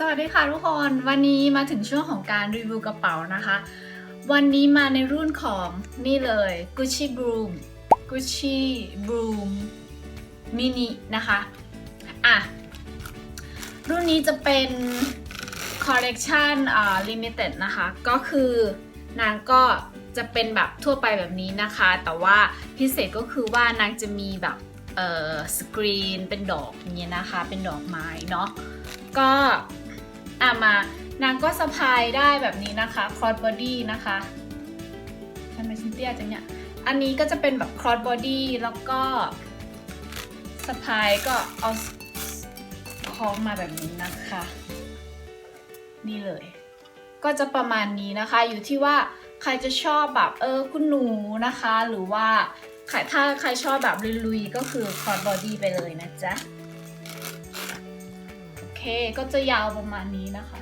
สวัสดีค่ะทุกคนวันนี้มาถึงช่วงของการรีวิวกระเป๋านะคะ วันนี้มาในรุ่นของนี่เลย Gucci Broom Gucci Broom Mini นะคะอะรุ่นนี้จะเป็น Collection อ่า Limited นะคะ ก็คือนางก็จะเป็นแบบทั่วไปแบบนี้นะคะ แต่ว่าพิเศษก็คือว่านางจะมีแบบเอ่อสกรีนเป็นดอกอย่างเงี้ยนะคะ เป็นดอกไม้เนาะก็ อะมานางก็สะพายได้แบบนี้นะคะ cross body นะคะทำไมชินเตี้ยจังเนี่ยอันนี้ก็จะเป็นแบบ cross body แล้วก็สะพายก็เอาคล้องมาแบบนี้นะคะ นี่เลย ก็จะประมาณนี้นะคะอยู่ที่ว่าใครจะชอบแบบเออคุณหนูนะคะ หรือว่าใครถ้าใครชอบแบบลุยๆก็คือ cross body ไปเลยนะจ๊ะ เค ก็จะยาวประมาณนี้นะคะ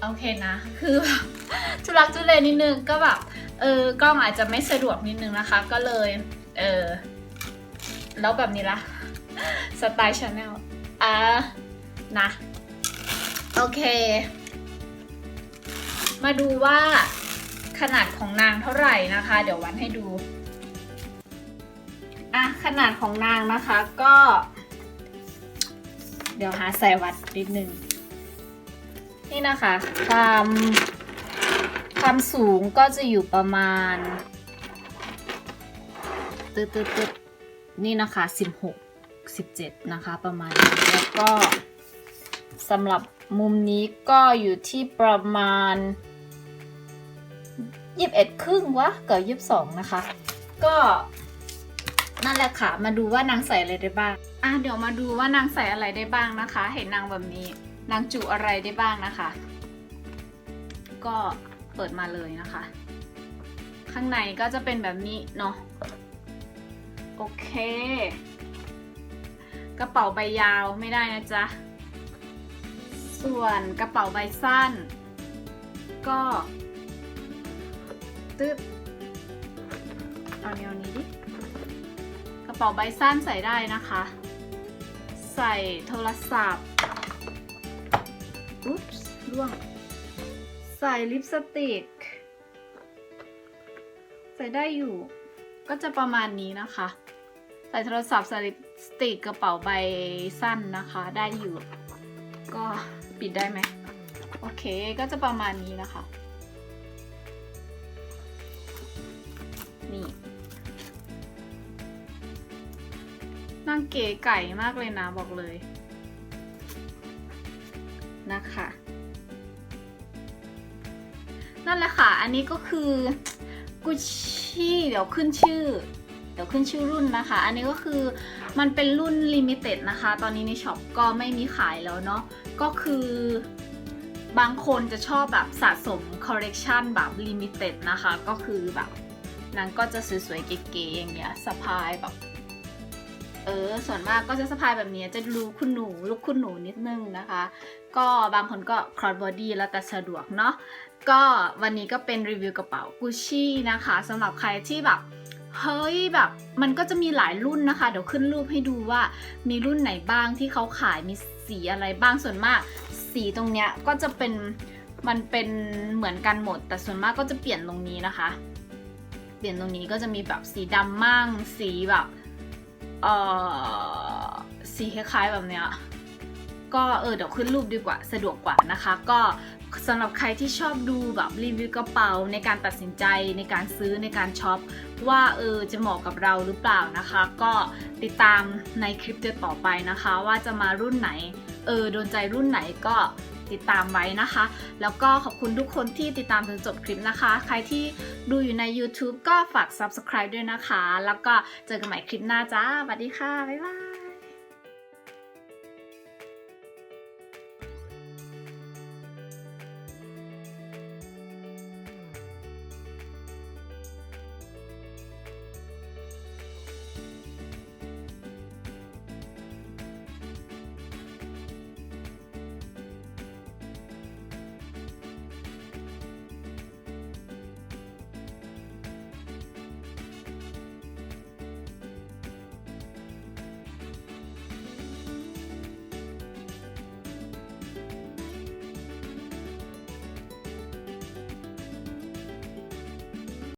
โอเคนะ คือแบบทุลักทุเลนิดนึงก็แบบเออกล้องอาจจะไม่สะดวกนิดนึงนะคะ ก็เลยเออแล้วแบบนี้ละสไตล์ชาแนลอะนะโอเค มาดูว่าขนาดของนางเท่าไหร่นะคะ เดี๋ยววัดให้ดูอะขนาดของนางนะคะก็ เดี๋ยวหาใส่วัดนิดนึง นี่นะคะ ความความสูงก็จะอยู่ประมาณตึ๊ดตึ๊ดตึ๊ดนี่นะคะ 16 17 นะคะ ประมาณนี้แล้วก็สำหรับมุมนี้ก็อยู่ที่ประมาณ 21 ครึ่งวะเกับ22 นะคะ ก็นั่นแหละค่ะ มาดูว่านางใส่อะไรได้บ้าง อะเดี๋ยวมาดูว่านางใส่อะไรได้บ้างนะคะ เห็นนางแบบนี้ นางจุอะไรได้บ้างนะคะ ก็เปิดมาเลยนะคะ ข้างในก็จะเป็นแบบนี้เนาะโอเค กระเป๋าใบยาวไม่ได้นะจ๊ะ ส่วนกระเป๋าใบสั้น ก็ตึ๊ดเอาแนวนี้ดิกระเป๋าใบสั้นใส่ได้นะคะ ใส่โทรศัพท์อุ๊ปส์ร่วง ใส่ลิปสติก ใส่ได้อยู่ ก็จะประมาณนี้นะคะ ใส่โทรศัพท์ใส่ลิปสติกกระเป๋าใบสั้นนะคะ ได้อยู่ ก็ปิดได้ไหม โอเค ก็จะประมาณนี้นะคะางเก๋ไก่มากเลยนะบอกเลย นะคะ นั่นแหละค่ะ อันนี้ก็คือกุชชี่เดี๋ยวขึ้นชื่อ เดี๋ยวขึ้นชื่อรุ่นนะคะ อันนี้ก็คือมันเป็นรุ่นลิมิเต็ดนะคะ ตอนนี้ในช็อปก็ไม่มีขายแล้วเนาะ ก็คือบางคนจะชอบแบบสะสมคอลเลกชันแบบลิมิเต็ดนะคะ ก็คือแบบนางก็จะสวยๆเก๋ๆอย่างเงี้ยสะพายแบบ เออ ส่วนมากก็จะสะพายแบบนี้จะดูคุณหนูลุกคุณหนูนิดนึงนะคะ ก็บางคนก็ cross body แล้วแต่สะดวกเนาะก็วันนี้ก็เป็นรีวิวกระเป๋า Gucci นะคะสำหรับใครที่แบบเฮ้ยแบบมันก็จะมีหลายรุ่นนะคะ เดี๋ยวขึ้นรูปให้ดูว่ามีรุ่นไหนบ้างที่เขาขายมีสีอะไรบ้างส่วนมาก สีตรงเนี้ยก็จะเป็นมันเป็นเหมือนกันหมด แต่ส่วนมากก็จะเปลี่ยนตรงนี้นะคะ เปลี่ยนตรงนี้ก็จะมีแบบสีดำมั่งสีแบบ เอ่อสีคล้ายๆแบบเนี้ยก็เออเดี๋ยวขึ้นรูปดีกว่าสะดวกกว่านะคะ ก็สำหรับใครที่ชอบดูแบบรีวิวกระเป๋าในการตัดสินใจในการซื้อในการช็อปว่าเออจะเหมาะกับเราหรือเปล่านะคะ ก็ติดตามในคลิปเดต่อไปนะคะ ว่าจะมารุ่นไหน เออโดนใจรุ่นไหนก็ ติดตามไว้นะคะ แล้วก็ขอบคุณทุกคนที่ติดตามจนจบคลิปนะคะ ใครที่ดูอยู่ใน YouTube ก็ฝาก Subscribe ด้วยนะคะ แล้วก็เจอกันใหม่คลิปหน้าจ้าสวัสดีค่ะ บ๊ายบาย